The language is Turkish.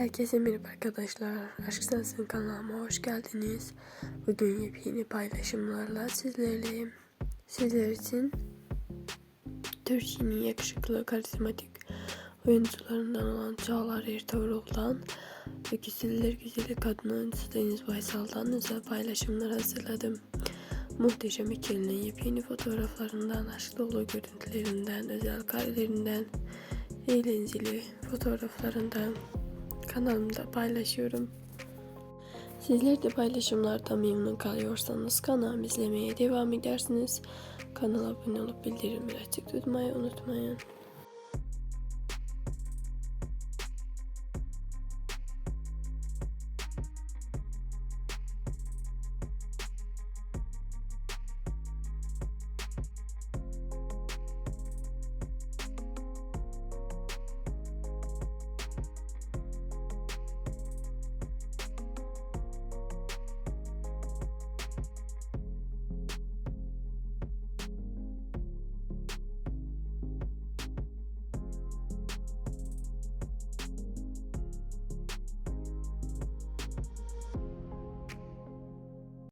Herkese merhaba arkadaşlar. Aşk Sensin kanalıma hoş geldiniz. Bugün yepyeni paylaşımlarla sizlerleyim. Sizler için Türkiye'nin yakışıklı, karizmatik oyuncularından olan Çağlar Ertuğrul'dan ve güzeller güzeli kadın oyuncusu Deniz Baysal'dan özel paylaşımlar hazırladım. Muhteşem ikilinin yepyeni fotoğraflarından, aşk dolu görüntülerinden, özel karelerinden, eğlenceli fotoğraflarından kanalımda paylaşıyorum. Sizler de paylaşımlardan memnun kalıyorsanız kanalımı izlemeye devam edersiniz. Kanala abone olup bildirimleri açık tutmayı unutmayın.